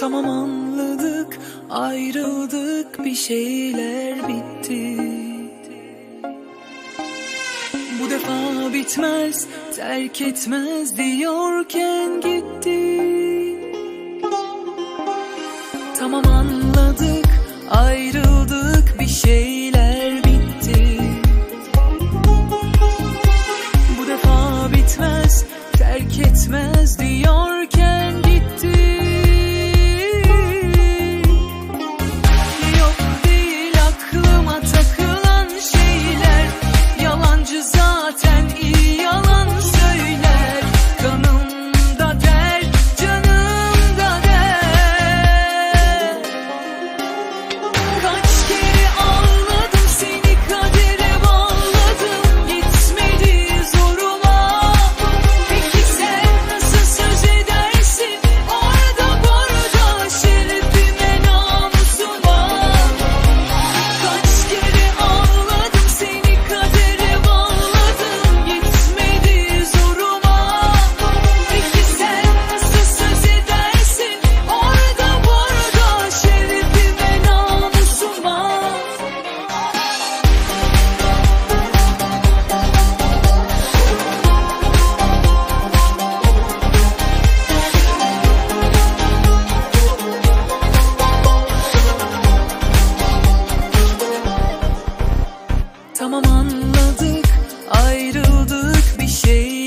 Tamam anladık. Ayrıldık. Bir şeyler bitti. Bu defa bitmez. Terk etmez diyorken gitti. Tamam anladık. Ayrıldık. Bir şeyler bitti. Bu defa bitmez. Terk etmez ayrıldık bir şey